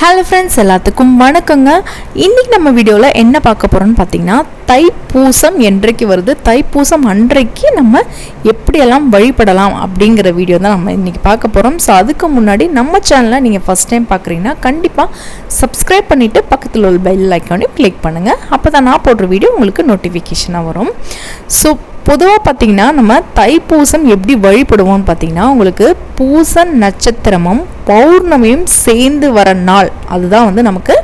Hello friends எல்லாத்துக்கும் வணக்கங்க. இன்றைக்கி நம்ம வீடியோவில் என்ன பார்க்க போகிறோம்னு பார்த்தீங்கன்னா தைப்பூசம் என்றைக்கு வருது? தைப்பூசம் அன்றைக்கு நம்ம எப்படியெல்லாம் வழிபடலாம் அப்படிங்கிற வீடியோ தான் நம்ம இன்றைக்கி பார்க்க போகிறோம் ஸோ அதுக்கு முன்னாடி நம்ம சேனலை நீங்கள் ஃபஸ்ட் டைம் பார்க்குறீங்கன்னா கண்டிப்பாக சப்ஸ்கிரைப் பண்ணிவிட்டு பக்கத்தில் உள்ள பெல் ஐக்கானையும் கிளிக் பண்ணுங்கள் அப்போ தான் நான் போடுற வீடியோ உங்களுக்கு நோட்டிஃபிகேஷனாக வரும். ஸோ பொதுவாக பார்த்தீங்கன்னா நம்ம தைப்பூசம் எப்படி வழிபடுவோம்னு பார்த்திங்கன்னா உங்களுக்கு பூசன் நட்சத்திரமும் பௌர்ணமியும் சேர்ந்து வர நாள். அதுதான் வந்து நமக்கு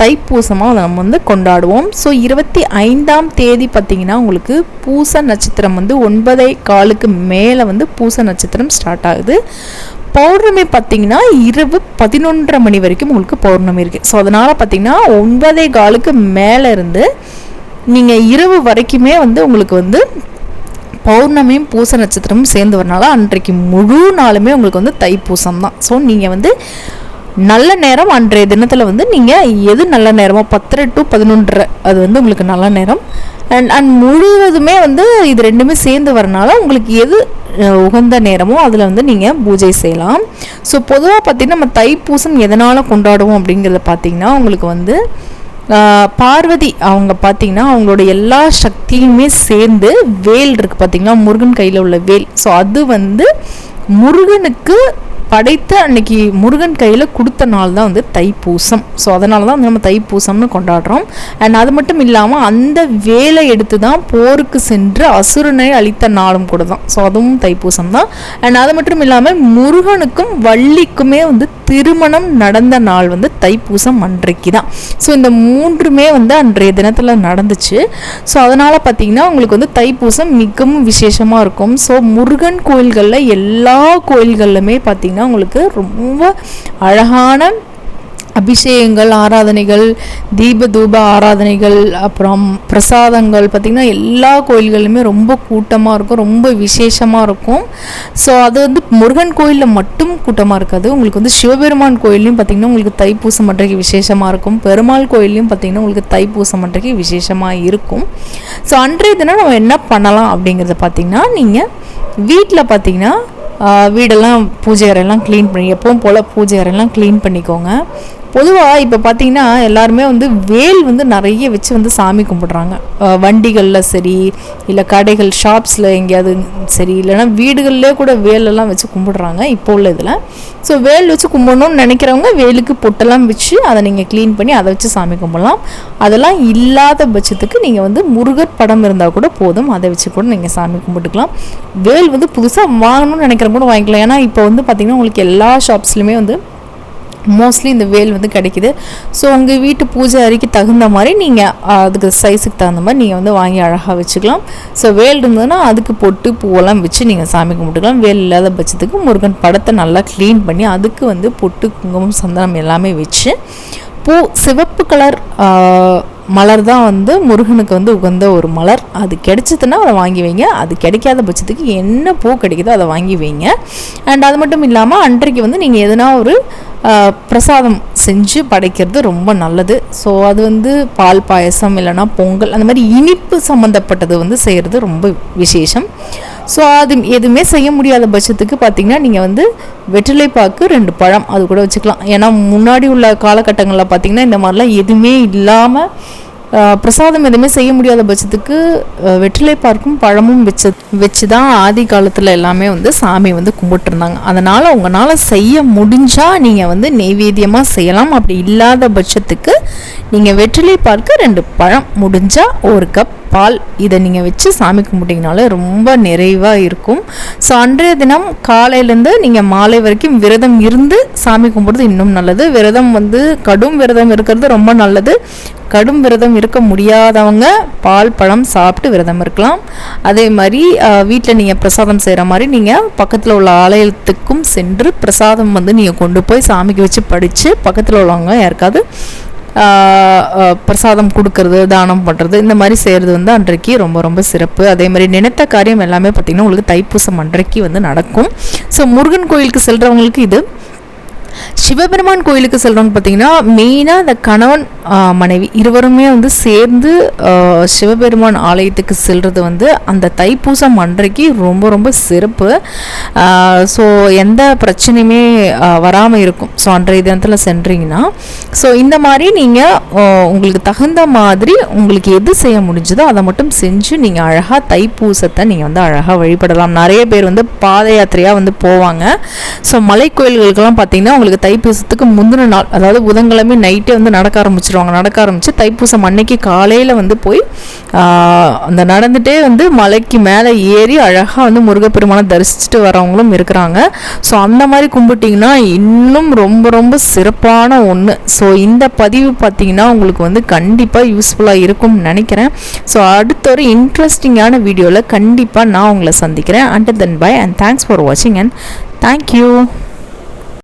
தைப்பூசமாக அதை நம்ம வந்து கொண்டாடுவோம். ஸோ இருபத்தி ஐந்தாம் தேதி பார்த்தீங்கன்னா உங்களுக்கு பூச நட்சத்திரம் வந்து ஒன்பதே காலுக்கு மேலே வந்து பூச நட்சத்திரம் ஸ்டார்ட் ஆகுது. பௌர்ணமி பார்த்தீங்கன்னா இரவு பதினொன்றரை மணி வரைக்கும் உங்களுக்கு பௌர்ணமி இருக்குது ஸோ அதனால் பார்த்திங்கன்னா ஒன்பதே காலுக்கு மேலே இருந்து நீங்கள் இரவு வரைக்குமே வந்து உங்களுக்கு வந்து பௌர்ணமியும் பூச நட்சத்திரமும் சேர்ந்து வரனால அன்றைக்கு முழு நாளுமே உங்களுக்கு வந்து தைப்பூசம் தான் ஸோ நீங்கள் வந்து நல்ல நேரம் அன்றைய தினத்தில் வந்து நீங்கள் எது நல்ல நேரமோ பத்தரை டு பதினொன்றரை அது வந்து உங்களுக்கு நல்ல நேரம். அண்ட் அண்ட் முழுவதுமே வந்து இது ரெண்டுமே சேர்ந்து வரனால உங்களுக்கு எது உகந்த நேரமோ அதில் வந்து நீங்கள் பூஜை செய்யலாம். ஸோ பொதுவாக பார்த்திங்கன்னா நம்ம தைப்பூசம் எதனால் கொண்டாடுவோம் அப்படிங்கிறத பார்த்திங்கன்னா உங்களுக்கு வந்து பார்வதி அவங்க பார்த்திங்கன்னா அவங்களோட எல்லா சக்தியுமே சேர்ந்து வேல் இருக்குது பார்த்திங்கன்னா முருகன் கையில் உள்ள வேல். ஸோ அது வந்து முருகனுக்கு படைத்த அன்னைக்கு முருகன் கையில் கொடுத்த நாள் தான் வந்து தைப்பூசம். ஸோ அதனால தான் வந்து நம்ம தைப்பூசம்னு கொண்டாடுறோம். அண்ட் அது மட்டும் இல்லாமல் அந்த வேலை எடுத்து தான் போருக்கு சென்று அசுரனை அளித்த நாளும் கூட தான். ஸோ அதுவும் தைப்பூசம் தான். அண்ட் அது மட்டும் இல்லாமல் முருகனுக்கும் வள்ளிக்குமே வந்து திருமணம் நடந்த நாள் வந்து தைப்பூசம் அன்றைக்கு தான் ஸோ இந்த மூன்றுமே வந்து அன்றைய தினத்தில் நடந்துச்சு. ஸோ அதனால் பார்த்திங்கன்னா உங்களுக்கு வந்து தைப்பூசம் மிகவும் விசேஷமாக இருக்கும். ஸோ முருகன் கோயில்களில் எல்லா கோயில்கள்லுமே பார்த்திங்கன்னா உங்களுக்கு ரொம்ப அழகான அபிஷேகங்கள் ஆராதனைகள் தீப தூப ஆராதனைகள் அப்புறம் பிரசாதங்கள் பார்த்திங்கன்னா எல்லா கோயில்களுமே ரொம்ப கூட்டமாக இருக்கும் ரொம்ப விசேஷமாக இருக்கும். ஸோ அது வந்து முருகன் கோயிலில் மட்டும் கூட்டமாக இருக்காது. உங்களுக்கு வந்து சிவபெருமான் கோயில்லையும் பார்த்திங்கன்னா உங்களுக்கு தைப்பூசம் அன்றைக்கு விசேஷமாக இருக்கும். பெருமாள் கோயில்லையும் பார்த்திங்கன்னா உங்களுக்கு தைப்பூசம் அன்றைக்கு விசேஷமாக இருக்கும். ஸோ அன்றைய தினம் நம்ம என்ன பண்ணலாம் அப்படிங்கிறத பார்த்திங்கன்னா நீங்கள் வீட்டில் பார்த்திங்கன்னா வீடெல்லாம் பூஜை அறையெல்லாம் க்ளீன் பண்ணி எப்பவும் போல் பூஜை அறையெல்லாம் க்ளீன் பண்ணிக்கோங்க. பொதுவாக இப்போ பார்த்தீங்கன்னா எல்லாருமே வந்து வேல் வந்து நிறைய வச்சு வந்து சாமி கும்பிடுறாங்க. வண்டிகளில் சரி இல்லை கடைகள் ஷாப்ஸில் எங்கேயாவது சரி இல்லைன்னா வீடுகள்லேயே கூட வேலெல்லாம் வச்சு கும்பிடுறாங்க இப்போ உள்ள இதில். ஸோ வேல் வச்சு கும்பிடணும்னு நினைக்கிறவங்க வேலுக்கு பொட்டெல்லாம் வச்சு அதை நீங்கள் க்ளீன் பண்ணி அதை வச்சு சாமி கும்பிடலாம். அதெல்லாம் இல்லாத பட்சத்துக்கு நீங்கள் வந்து முருகர் படம் இருந்தால் கூட போதும். அதை வச்சு கூட நீங்கள் சாமி கும்பிட்டுக்கலாம். வேல் வந்து புதுசாக வாங்கணும்னு நினைக்கிறவங்க கூட வாங்கிக்கலாம். ஏன்னா இப்போ வந்து பார்த்திங்கன்னா உங்களுக்கு எல்லா ஷாப்ஸ்லையுமே வந்து மோஸ்ட்லி இந்த வேல் வந்து கிடைக்குது. ஸோ உங்கள் வீட்டு பூஜை அறைக்கு தகுந்த மாதிரி நீங்கள் அதுக்கு சைஸுக்கு தகுந்த மாதிரி நீங்கள் வந்து வாங்கி அழகாக வச்சுக்கலாம். ஸோ வேல் இருந்ததுன்னா அதுக்கு பொட்டு பூவெல்லாம் வச்சு நீங்கள் சாமி கும்பிட்டுக்கலாம். வேல் இல்லாத பட்சத்துக்கு முருகன் படத்தை நல்லா க்ளீன் பண்ணி அதுக்கு வந்து பொட்டு குங்குமம் சந்தனம் எல்லாமே வச்சு பூ சிவப்பு கலர் மலர் தான் வந்து முருகனுக்கு வந்து உகந்த ஒரு மலர். அது கிடைச்சதுன்னா அதை வாங்கி வைங்க. அது கிடைக்காத பட்சத்துக்கு என்ன பூ கிடைக்குதோ அதை வாங்கி வைங்க. அண்ட் அது மட்டும் இல்லாமல் அன்றைக்கு வந்து நீங்கள் எதனா ஒரு பிரசாதம் செஞ்சு படைக்கிறது ரொம்ப நல்லது. ஸோ அது வந்து பால் பாயசம் இல்லைன்னா பொங்கல் அந்த மாதிரி இனிப்பு சம்மந்தப்பட்டது வந்து செய்கிறது ரொம்ப விசேஷம். ஸோ அது எதுவுமே செய்ய முடியாத பட்சத்துக்கு பார்த்தீங்கன்னா நீங்கள் வந்து வெற்றிலைப்பாக்கு ரெண்டு பழம் அது கூட வச்சுக்கலாம். ஏன்னா முன்னாடி உள்ள காலகட்டங்களில் பார்த்தீங்கன்னா இந்த மாதிரிலாம் எதுவுமே இல்லாமல் பிரசாதம் எதுவுமே செய்ய முடியாத பட்சத்துக்கு வெற்றிலை பார்க்கும் பழமும் வச்சு வச்சு தான் ஆதி காலத்தில் எல்லாமே வந்து சாமி வந்து கும்பிட்டுருந்தாங்க. அதனால் உங்களால் செய்ய முடிஞ்சால் நீங்கள் வந்து நெய்வேத்தியமாக செய்யலாம். அப்படி இல்லாத பட்சத்துக்கு நீங்கள் வெற்றிலை பார்க்க ரெண்டு பழம் முடிஞ்சால் ஒரு கப் பால் இதை நீங்கள் வச்சு சாமி கும்பிட்டிங்கனாலே ரொம்ப நிறைவாக இருக்கும். ஸோ அன்றைய தினம் காலையிலேருந்து நீங்கள் மாலை வரைக்கும் விரதம் இருந்து சாமி கும்பிட்றது இன்னும் நல்லது. விரதம் வந்து கடும் விரதம் இருக்கிறது ரொம்ப நல்லது. கடும் விரதம் இருக்க முடியாதவங்க பால் பழம் சாப்பிட்டு விரதம் இருக்கலாம். அதே மாதிரி வீட்டில் நீங்கள் பிரசாதம் செய்கிற மாதிரி நீங்கள் பக்கத்தில் உள்ள ஆலயத்துக்கும் சென்று பிரசாதம் வந்து நீங்கள் கொண்டு போய் சாமிக்கு வச்சு படித்து பக்கத்தில் உள்ளவங்க யாருக்காவது பிரசாதம் கொடுக்கறது தானம் பண்ணுறது இந்த மாதிரி செய்கிறது வந்து அன்றைக்கு ரொம்ப ரொம்ப சிறப்பு. அதே மாதிரி நினைத்த காரியம் எல்லாமே பார்த்திங்கன்னா உங்களுக்கு தைப்பூசம் அன்றைக்கு வந்து நடக்கும். ஸோ முருகன் கோயிலுக்கு செல்கிறவங்களுக்கு இது சிவபெருமான் கோயிலுக்கு செல்கிறோன்னு பார்த்தீங்கன்னா மெயினாக இந்த கணவன் மனைவி இருவருமே வந்து சேர்ந்து சிவபெருமான் ஆலயத்துக்கு செல்வது வந்து அந்த தைப்பூசம் அன்றைக்கு ரொம்ப ரொம்ப சிறப்பு. ஸோ எந்த பிரச்சனையுமே வராமல் இருக்கும். ஸோ அன்றைய தினத்தில் சென்றீங்கன்னா ஸோ இந்த மாதிரி நீங்கள் உங்களுக்கு தகுந்த மாதிரி உங்களுக்கு எது செய்ய முடிஞ்சதோ அதை மட்டும் செஞ்சு நீங்கள் அழகாக தைப்பூசத்தை நீங்கள் வந்து அழகாக வழிபடலாம். நிறைய பேர் வந்து பாத யாத்திரையாக வந்து போவாங்க. ஸோ மலை கோயில்களுக்கெல்லாம் பார்த்தீங்கன்னா உங்களுக்கு தைப்பூசத்துக்கு முந்தின நாள் அதாவது புதன்கிழமை நைட்டே வந்து நடக்க ஆரம்பிச்சிருவாங்க. நடக்க ஆரம்பித்து தைப்பூசம் அன்னைக்கு காலையில் வந்து போய் அந்த நடந்துட்டே வந்து மலைக்கு மேலே ஏறி அழகாக வந்து முருகப்பெருமானை தரிசிச்சுட்டு வரவங்களும் இருக்கிறாங்க. ஸோ அந்த மாதிரி கும்பிட்டிங்கன்னா இன்னும் ரொம்ப ரொம்ப சிறப்பான ஒன்று ஸோ இந்த பதிவு பார்த்தீங்கன்னா உங்களுக்கு வந்து கண்டிப்பாக யூஸ்ஃபுல்லாக இருக்கும்னு நினைக்கிறேன். ஸோ அடுத்த ஒரு இன்ட்ரெஸ்டிங்கான வீடியோவில் கண்டிப்பாக நான் உங்களை சந்திக்கிறேன். And then bye and thanks for வாட்சிங் அண்ட் தேங்க்யூ